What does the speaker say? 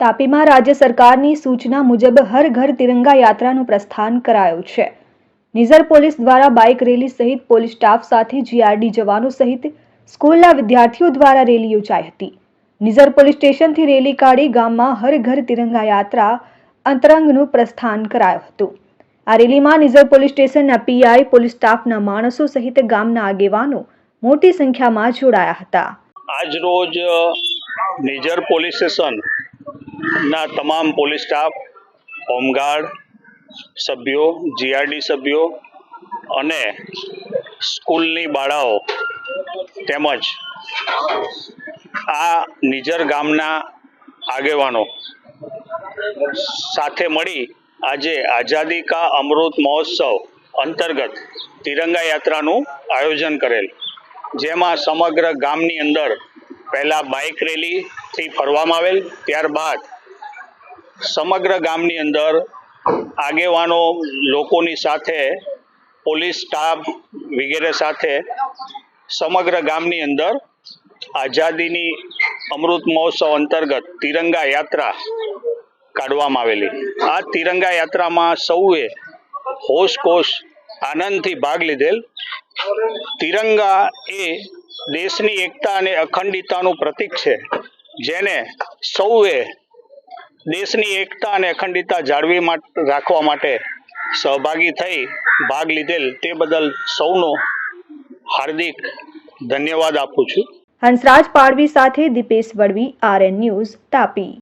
તાપીમાં રાજ્ય સરકારની સૂચના મુજબ હર ઘર તિરંગા યાત્રાનું પ્રસ્થાન કરાયું છે. નિઝર પોલીસ દ્વારા બાઇક રેલી સહિત પોલીસ સ્ટાફ સાથે જીઆરડી જવાનો સહિત સ્કૂલના વિદ્યાર્થીઓ દ્વારા રેલી યોજાઈ હતી. નિઝર પોલીસ સ્ટેશનથી રેલી કાઢી ગામમાં હર ઘર તિરંગા યાત્રા અંતરંગનું પ્રસ્થાન કરાયું હતું. આ રેલીમાં નિઝર પોલીસ સ્ટેશનના પીઆઈ પોલીસ સ્ટાફના માણસો સહિત ગામના આગેવાનો મોટી સંખ્યામાં જોડાયા હતા. આજ રોજ નિઝર પોલીસ સ્ટેશન ના, તમામ પોલીસ સ્ટાફ, હોમગાર્ડ સભ્યો જીઆરડી સભ્યો અને સ્કૂલની બાળાઓ તેમજ આ નિજર ગામના આગેવાનો સાથે મળી આજે આઝાદી કા અમૃત મહોત્સવ અંતર્ગત તિરંગા યાત્રાનું આયોજન કરેલ, જેમાં સમગ્ર ગામની અંદર પહેલા બાઇક રેલીથી ફરવામાં આવેલ. ત્યારબાદ સમગ્ર ગામની અંદર આગેવાનો લોકોની સાથે, પોલીસ સ્ટાફ વગેરે સાથે સમગ્ર ગામની અંદર આઝાદીની અમૃત મહોત્સવ અંતર્ગત તિરંગા યાત્રા કાઢવામાં આવેલી. આ તિરંગા યાત્રામાં સૌએ હોશ કોશ આનંદથી ભાગ લીધેલ. તિરંગા એ દેશની એકતા અને અખંડિતતાનું પ્રતીક છે, જેને સૌએ દેશની એકતા અને અખંડિતતા જાળવી રાખવા માટે સહભાગી થઈ ભાગ લીધેલ તે બદલ સૌનો હાર્દિક ધન્યવાદ આપું છું. હંસરાજ પાડવી સાથે દીપેશ વડવી, આરએન ન્યૂઝ તાપી.